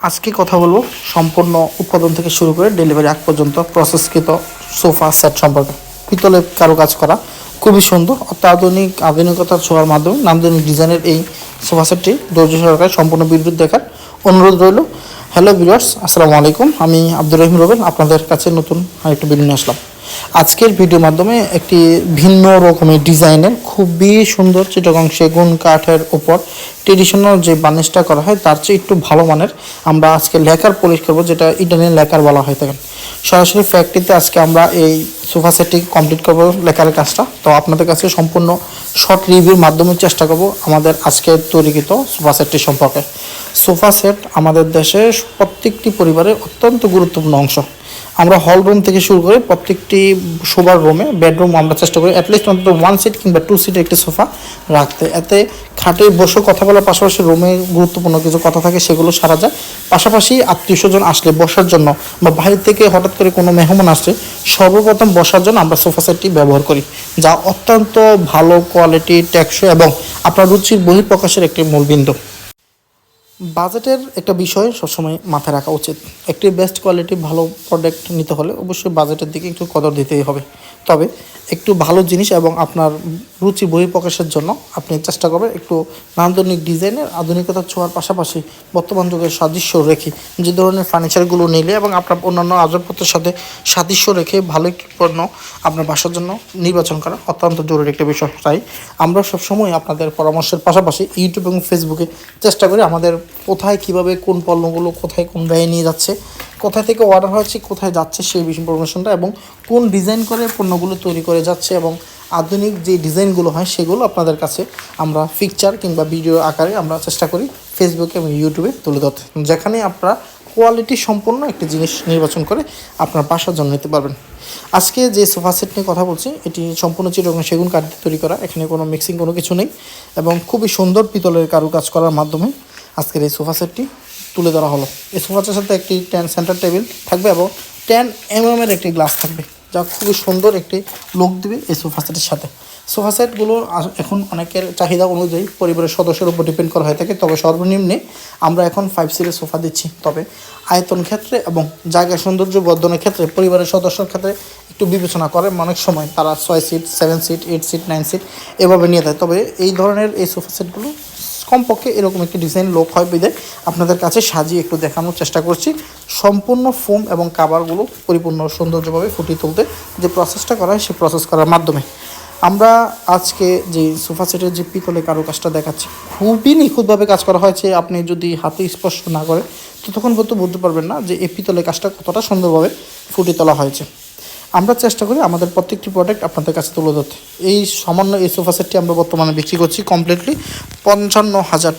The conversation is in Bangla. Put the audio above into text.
আজকে কথা বলব সম্পূর্ণ উৎপাদন থেকে শুরু করে ডেলিভারি আগ পর্যন্ত প্রসেসকৃত সোফা সেট সম্পর্কে। পিতলে কারুকাজ করা খুবই সুন্দর। অত্যাধুনিক আধুনিকতার ছোঁয়ার মাধ্যমে নান্দনিক ডিজাইনের এই সোফা সেটটি ধৈর্য সরকার সম্পূর্ণ বিদ্যুৎ দেখার অনুরোধ রইল। হ্যালো ভিউয়ার্স, আসসালামু আলাইকুম। আমি আব্দুর রহিম রবেন, আপনাদের কাছে নতুন আরেকটা ভিডিও নিয়ে আসলাম। আজকের ভিডিওর মাধ্যমে একটি ভিন্ন রকমের ডিজাইনের খুবই সুন্দর চিটগং সেগুন কাঠের উপর ট্রেডিশনাল যে বার্নিশটা করা হয়, তার চেয়ে একটু ভালো মানের আমরা আজকে লেকার পলিশ করব, যেটা ইটালিয়ান লেকার বলা হয়। থাকেন সরাসরি ফ্যাক্টরিতে আজকে আমরা এই সোফা সেটটি কমপ্লিট করব লেকারের কাজটা। তো আপনাদের কাছে সম্পূর্ণ শর্ট রিভিউর মাধ্যমে চেষ্টা করব আমাদের আজকে তৈরিকৃত সোফা সেটটি সম্পর্কে। সোফা সেট আমাদের দেশের প্রত্যেকটি পরিবারের অত্যন্ত গুরুত্বপূর্ণ অংশ। আমরা হল রুম থেকে শুরু করে প্রত্যেকটি শোবার রুমে বেডরুম আমরা চেষ্টা করি অ্যাটলিস্ট অন্তত ওয়ান সিট কিংবা টু সিটের একটি সোফা রাখতে। এতে খাটে বসে কথা বলার পাশাপাশি রুমে গুরুত্বপূর্ণ কিছু কথা থাকে সেগুলো সারা যায়। পাশাপাশি আত্মীয় স্বজন আসলে বসার জন্য বা বাইরে থেকে হঠাৎ করে কোনো মেহমান আসলে সর্বপ্রথম বসার জন্য আমরা সোফা সেটটি ব্যবহার করি, যা অত্যন্ত ভালো কোয়ালিটি টেকসই এবং আপনার রুচির বহিঃপ্রকাশের একটি মূল বিন্দু বাজেটের একটা বিষয় সবসময় মাথায় রাখা উচিত। একটি বেস্ট কোয়ালিটি ভালো প্রোডাক্ট নিতে হলে অবশ্যই বাজেটের দিকে একটু কদর দিতেই হবে। তবে একটু ভালো জিনিস এবং আপনার রুচি বহিঃপ্রকাশের জন্য আপনি চেষ্টা করবেন একটু নান্দনিক ডিজাইনের আধুনিকতার ছোঁয়ার পাশাপাশি বর্তমান যুগের সাদৃশ্য রেখে যে ধরনের ফার্নিচারগুলো নিলে এবং আপনার অন্যান্য আসবাবপত্রের সাথে সাদৃশ্য রেখে ভালো একটি পণ্য আপনার বাসার জন্য নির্বাচন করা অত্যন্ত জরুরি একটা বিষয়। তাই আমরা সবসময় আপনাদের পরামর্শের পাশাপাশি ইউটিউব এবং ফেসবুকে চেষ্টা করি আমাদের কোথায় কীভাবে, কোন পণ্যগুলো কোথায় কোন ব্যয়ে নিয়ে যাচ্ছে, কোথা থেকে অর্ডার হয়েছে, কোথায় যাচ্ছে সেই ইনফরমেশনটা এবং কোন ডিজাইন করে পণ্যগুলো তৈরি করে যাচ্ছে এবং আধুনিক যে ডিজাইনগুলো হয় সেগুলো আপনাদের কাছে আমরা পিকচার কিংবা ভিডিও আকারে আমরা চেষ্টা করি ফেসবুকে এবং ইউটিউবে তুলে ধরতে। যেখানে আপনারা কোয়ালিটি সম্পন্ন একটি জিনিস নির্বাচন করে আপনার বাসার জন্য নিতে পারবেন। আজকে যে সোফা সেট নিয়ে কথা বলছি, এটি সম্পূর্ণ চিরকম সেগুন কাঠ তৈরি করা। এখানে কোনো মিক্সিং কোনো কিছু নেই এবং খুবই সুন্দর পিতলের কারুকাজ করার মাধ্যমে আজকের এই সোফা সেটটি তুলে ধরা হলো। এই সোফাটার সাথে একটি টেন সেন্টার টেবিল থাকবে এবং টেন এম এর একটি গ্লাস থাকবে, যা খুবই সুন্দর একটি লুক দেবে এই সোফা সেটের সাথে। সোফা সেটগুলো এখন অনেকের চাহিদা অনুযায়ী পরিবারের সদস্যের উপর ডিপেন্ড করা হয়ে থাকে, তবে সর্বনিম্নে আমরা এখন ফাইভ সিটের সোফা দিচ্ছি। তবে আয়তন ক্ষেত্রে এবং জায়গা সৌন্দর্য বর্ধনের ক্ষেত্রে পরিবারের সদস্যর ক্ষেত্রে একটু বিবেচনা করে, অনেক সময় তারা ছয় seat seven seat eight seat nine seat এভাবে নিয়ে দেয় তবে এই ধরনের এই সোফা সেটগুলো কমপক্ষে এরকম একটি ডিজাইন লোক হয় বিদে আপনাদের কাছে সাজিয়ে একটু দেখানোর চেষ্টা করছি। সম্পূর্ণ ফোম এবং কাভারগুলো পরিপূর্ণ সৌন্দর্যভাবে ফুটিয়ে তুলতে যে প্রসেসটা করা হয় সেই প্রসেস করার মাধ্যমে। আমরা আজকে যে সোফা সেটের যে পিতলে কারুকাজটা দেখাচ্ছি, খুবই নিখুঁতভাবে কাজ করা হয়েছে। আপনি যদি হাতে স্পর্শ না করে ততক্ষণ পর্যন্ত বুঝতে পারবেন না যে এই পিতলে কাজটা কতটা সুন্দরভাবে ফুটিয়ে তোলা হয়েছে। আমরা চেষ্টা করি আমাদের প্রত্যেকটি প্রোডাক্ট আপনাদের কাছে তুলে ধরতে। এই সামান্য এই সোফা সেটটি আমরা বর্তমানে বিক্রি করছি কমপ্লিটলি পঞ্চান্ন হাজার